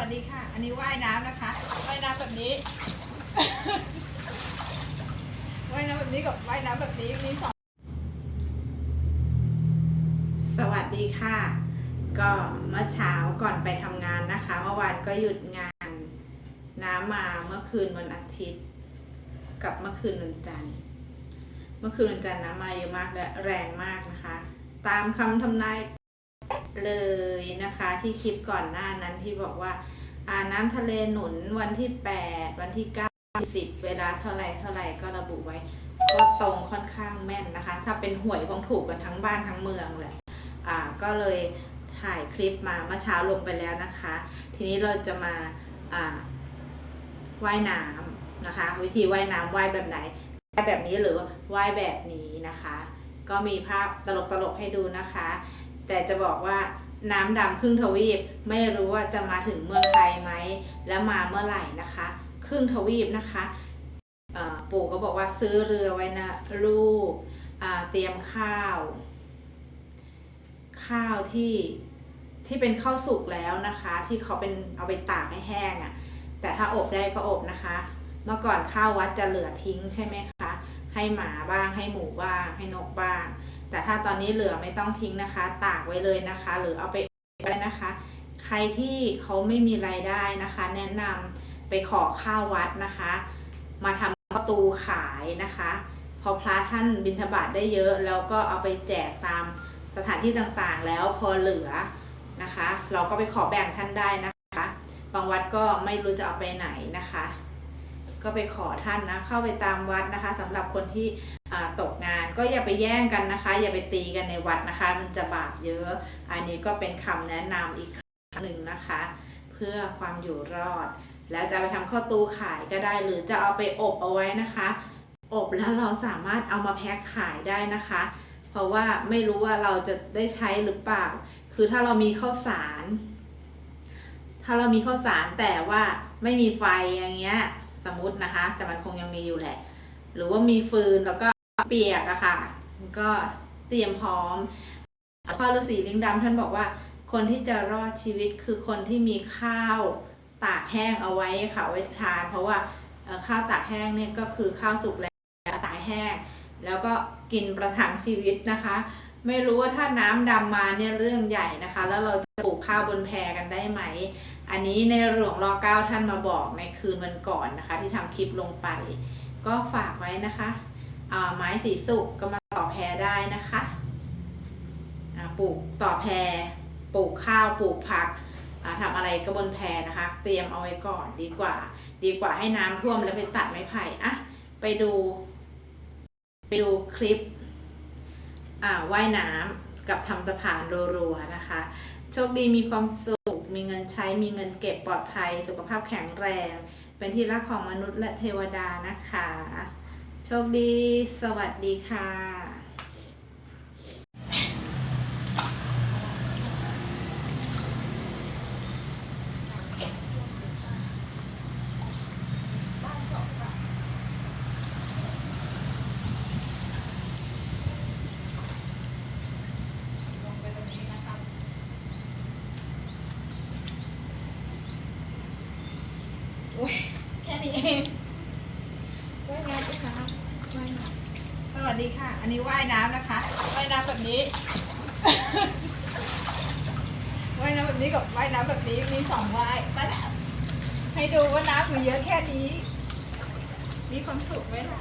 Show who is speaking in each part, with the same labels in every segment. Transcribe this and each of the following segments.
Speaker 1: วัสดีค่ะ อันนี้ว่ายน้ำนะคะ ว่ายน้ำแบบนี้ ว่ายน้ำแบบนี้กับว่ายน้ำแบบนี้มีสอง
Speaker 2: สวัสดีค่ะ ก็เมื่อเช้าก่อนไปทำงานนะคะ เมื่อวานก็หยุดงาน น้ำมาเมื่อคืนวันอาทิตย์ กับเมื่อคืนวันจันทร์ เมื่อคืนวันจันทร์น้ำมาเยอะมากและแรงมากนะคะ ตามคำทำนาย เลยนะคะที่คลิปก่อนหน้านั้นที่บอกว่าอ่าน้ำทะเลหนุนวันที่ 8 วันที่ 9 10 เวลาเท่าไรเท่าไรก็ระบุไว้ ก็ตรงค่อนข้างแม่นนะคะ ถ้าเป็นหวยคงถูกกันทั้งบ้านทั้งเมืองเลยอ่าก็เลยถ่ายคลิปมาเมื่อเช้าลงไปแล้วนะคะ ทีนี้เราจะมาอ่าว่ายน้ำนะคะ วิธีว่ายน้ำว่ายแบบไหนว่ายแบบนี้หรือว่ายแบบนี้นะคะ ก็มีภาพตลกๆให้ดูนะคะ แต่จะบอกว่าน้ำดำครึ่งทวีปไม่รู้ว่าจะมาถึงเมืองไทยไหม และมาเมื่อไหร่นะคะ ครึ่งทวีปนะคะปู่ก็บอกว่าซื้อเรือไว้นะลูกเตรียมข้าว ข้าวที่ที่เป็นข้าวสุกแล้วนะคะ ที่เขาเป็นเอาไปตากให้แห้งอะ่ะแต่ถ้าอบได้ก็อบนะคะ เมื่อก่อนข้าววัดจะเหลือทิ้งใช่ไหมคะ ให้หมาบ้างให้หมูบ้างให้นกบ้าง แต่ถ้าตอนนี้เหลือไม่ต้องทิ้งนะคะ ตากไว้เลยนะคะ หรือเอาไปไว้นะคะ ใครที่เขาไม่มีรายได้นะคะ แนะนำไปขอข้าววัดนะคะ มาทำประตูขายนะคะพอพระท่านบิณฑบาตได้เยอะ แล้วก็เอาไปแจกตามสถานที่ต่างๆ แล้วพอเหลือนะคะ เราก็ไปขอแบ่งท่านได้นะคะ บางวัดก็ไม่รู้จะเอาไปไหนนะคะ ก็ไปขอท่านนะเข้าไปตามวัดนะคะสำหรับคนที่ ตกงานก็อย่าไปแย่งกันนะคะ อย่าไปตีกันในวัดนะคะ มันจะบาปเยอะ อันนี้ก็เป็นคำแนะนำอีกครั้งหนึ่งนะคะ เพื่อความอยู่รอด แล้วจะไปทำข้าวตูขายก็ได้ หรือจะเอาไปอบเอาไว้นะคะ อบแล้วเราสามารถเอามาแพ็คขายได้นะคะ เพราะว่าไม่รู้ว่าเราจะได้ใช้หรือเปล่า คือถ้าเรามีข้าวสาร ถ้าเรามีข้าวสารแต่ว่าไม่มีไฟอย่างเงี้ยสมมตินะคะ แต่มันคงยังมีอยู่แหละ หรือว่ามีฟืนแล้วก็ เปียกอะค่ะก็เตรียมพร้อมพ่อฤาษีลิงดำท่านบอกว่า คนที่จะรอดชีวิตคือคนที่มีข้าวตากแห้งเอาไว้ค่ะเอาไว้ทาน เพราะว่าข้าวตากแห้งเนี่ยก็คือข้าวสุกแล้วตากแห้ง แล้วก็กินประทังชีวิตนะคะ ไม่รู้ว่าถ้าน้ำดำมาเนี่ยเรื่องใหญ่นะคะ แล้วเราจะปลูกข้าวบนแพกันได้ไหม อันนี้ในหลวงรอเก้าท่านมาบอกในคืนวันก่อนนะคะ ที่ทำคลิปลงไป ก็ฝากไว้นะคะ ไม้สีสุกก็มาต่อแพรได้นะคะปลูกต่อแพรปลูกข้าวปลูกผักอ่าทำอะไรก็บนแพรนะคะ เตรียมเอาไว้ก่อนดีกว่า ดีกว่าให้น้ำท่วมแล้วไปตัดไม้ไผ่อะไปดู ไปดูคลิปว่ายน้ำกับทำสะพานรัวๆนะคะ โชคดีมีความสุข มีเงินใช้มีเงินเก็บปลอดภัย สุขภาพแข็งแรง เป็นที่รักของมนุษย์และเทวดานะคะ โชคดี สวัสดีค่ะ
Speaker 1: อุ้ยแค่นี้เองว่ายน้ำนะคะว่ายน้ำสวัส ดีค่ะ อันนี้ว่ายน้ำนะคะ ว่ายน้ำแบบนี้ ว่ายน้ำแบบนี้กับว่ายน้ำแบบนี้ มีสองว่ายมาแล้วให้ดูว่าน้ำมีเยอะแค่นี้ มีความสุขไหมล่ะ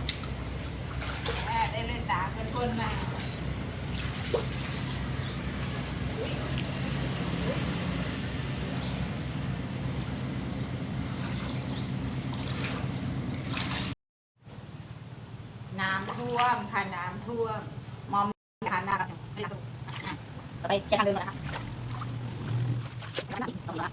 Speaker 1: อ่าได้เล่นตาเป็นคนมาอุ๊ยอุ๊ย น้ำ ท่วมค่ะน้ำท่วม มอมค่ะน้ำ
Speaker 3: ไปเช็คทางเดินก่อนนะครั